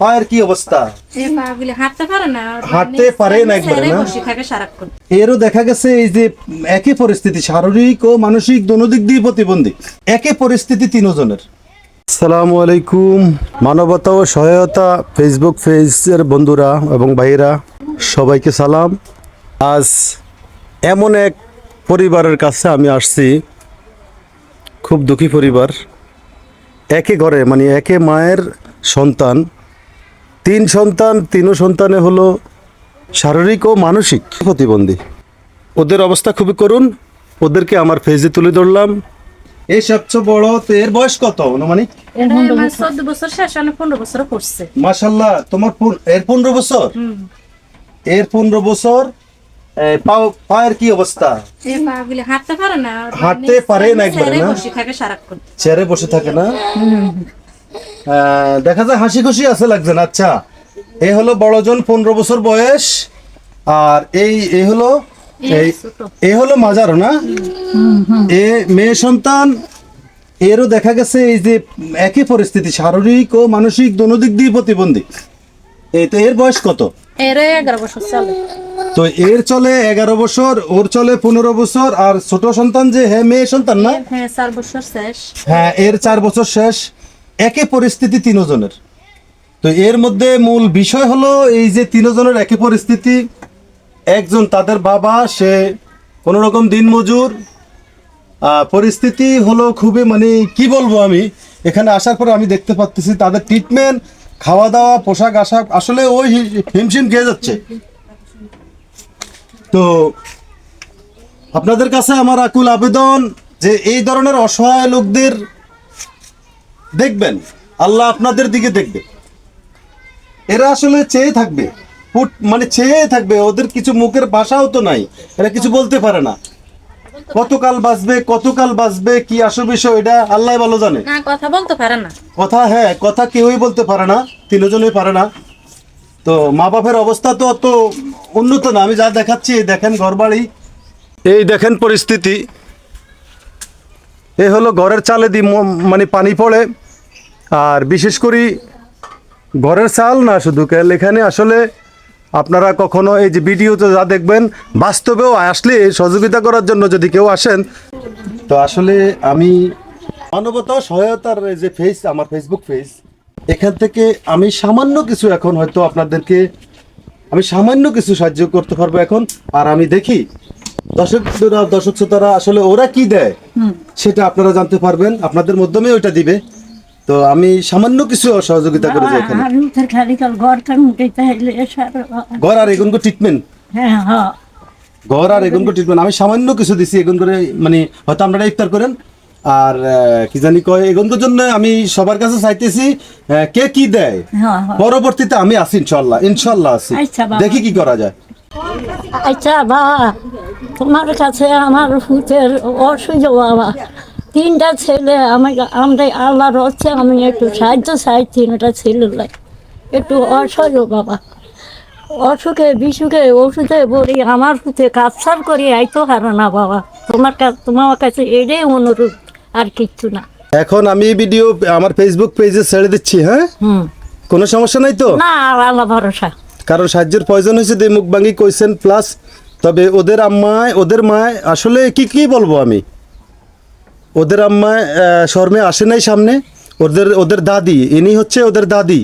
পায়ের কি অবস্থা? হাঁটতে পারে না হাঁটতে মানে পারে না একবারে, না? এরও দেখা গেছে এই যে একই পরিস্থিতি শারীরিক ও মানসিক দোনোদিক দিয়ে প্রতিবন্ধী। একই পরিস্থিতি তিনজনের। আসসালামু আলাইকুম। মানবতা ও সহায়তা ফেসবুক পেজের বন্ধুরা এবং ভাইয়েরা সবাইকে সালাম। আজ এমন এক পরিবারের কাছে আমি আসছি। খুব দুঃখী পরিবার। একে ঘরে মানে একে মায়ের সন্তান তিন সন্তান তিনও সন্তানে হলো শারীরিক ও মানসিক প্রতিবন্ধী। ওদের অবস্থা খুবই করুন ওদেরকে আমার ফেজে তুলে ধরলাম। এই সবচেয়ে বড় এর বয়স কত অনুমানিক? এটা চোদ্দ বছর শেষ মানে পনেরো বছর পড়ছে মাশাল্লাহ তোমার এর পনেরো বছর? এর পনেরো বছর পায়ের কি অবস্থা? হাঁটতে পারে না হাঁটতে মানে পারে না একবারে, না? চেয়ারে বসে থাকে না? দেখা যায় হাসি খুশি আছে লাগছে না আচ্ছা এই হলো বড়জন পনেরো বছর বয়স আর এই এই হলো। এই হলো মাজারও না? এ মেয়ে সন্তান এরও দেখা গেছে এই যে একই পরিস্থিতি শারীরিক ও মানসিক দোনো দিক দিয়ে প্রতিবন্ধী। এই তো এর বয়স কত? এর এগারো বছর চলে। তো এর চলে এগারো বছর ওর চলে পনেরো বছর আর ছোট সন্তান যে হ্যাঁ মেয়ে সন্তান না? হ্যাঁ চার বছর শেষ। হ্যাঁ এর চার বছর শেষ। একই পরিস্থিতি তিনজনের। তো এর মধ্যে মূল বিষয় হলো এই যে তিনজনের একই পরিস্থিতি, একজন তাদের বাবা, সে কোনো রকম দিনমজুর পরিস্থিতি হলো খুবই মানে কি বলব আমি, এখানে আসার পরে আমি দেখতে পাচ্ছি তাদের ট্রিটমেন্ট খাওয়া দাওয়া পোশাক আশাক, আসলে ওই হিমশিম খেয়ে যাচ্ছে। তো আপনাদের কাছে আমার আকুল আবেদন যে এই ধরনের অসহায় লোকদের দেখবেন আল্লাহ আপনাদের দিকে দেখবে। এরা আসলে চেয়ে থাকবে মানে চেয়ে থাকবে ওদের কিছু মুখের ভাষাও তো নাই এরা কিছু বলতে পারে না। কতকাল বাঁচবে কতকাল বাঁচবে কি আসল বিষয় এটা আল্লাহ ভালো জানে। না কথা বলতে পারে না। কথা হ্যাঁ কথা কেউই বলতে পারে না তিনজনই পারে না। তো মা বাপের অবস্থা তো অত উন্নত না আমি যা দেখাচ্ছি দেখেন ঘরবাড়ি এই দেখেন পরিস্থিতি। এ হলো ঘরের চালে দি মানে পানি পড়ে। আর বিশেষ করে ঘরের চাল না শুধু কেল। এখানে আসলে আপনারা কখনো এই যে ভিডিওতে যা দেখবেন বাস্তবেও আসলে সহযোগিতা করার জন্য যদি কেউ আসেন তো আসলে আমি মানবতা সহায়তার এই যে ফেস আমার ফেসবুক পেজ এখান থেকে আমি সামান্য কিছু এখন হয়তো আপনাদেরকে আমি সামান্য কিছু সাহায্য করতে পারব এখন। আর আমি দেখি দর্শকরা দর্শক শ্রোতারা আসলে ওরা কি দেয় সেটা আপনারা জানতে পারবেন। আপনাদের মাধ্যমে ওইটা দিবে। তো আমি সামান্য কিছু সহযোগিতা করেছি এখানে। আর উঠে খালি কাল ঘরটা উঠেতে হইলে সার ঘর আর এগুনকো ট্রিটমেন্ট হ্যাঁ হ্যাঁ ঘর আর এগুনকো ট্রিটমেন্ট আমি সামান্য কিছু দিছি এগুন করে মানে হয়তো আপনারা ইফতার করেন। আর কি জানি কয় এগুনকোর জন্য আমি সবার কাছে চাইতেছি কে কি দেয়? হ্যাঁ হ্যাঁ। পরবর্তীতে আমি আছি ইনশাল্লাহ ইনশাল্লাহ আছি। আচ্ছা দেখি কি করা যায়। আচ্ছা বা তোমার কাছে আমার ফুটের অসুবিধা বাবা। তিনটা ছেলে আমাকে আমরা আল্লাহর হচ্ছে আমি একটু সাহায্য চাই তিনটা ছেলে একটু অসহ্য বাবা। অসুখে বিসুখে ওষুধে বলি আমার ফুটে কাপসার করি আইতো হারো না বাবা। তোমার কাছে তোমার কাছে এটাই অনুরোধ আর কিচ্ছু না। এখন আমি এই ভিডিও আমার ফেসবুক পেজে ছেড়ে দিচ্ছি হ্যাঁ? কোনো সমস্যা নাই তো? না আল্লাহ ভরসা। কারণ সাহায্যের প্রয়োজন হয়েছে দিয়ে মুখ ভাঙি কইছেন প্লাস তবে ওদের আম্মায় ওদের মায় আসলে কি কি বলব আমি? ওদের আম্মা শর্মে আসে নাই সামনে। ওদের ওদের দাদি ইনি হচ্ছে ওদের দাদি।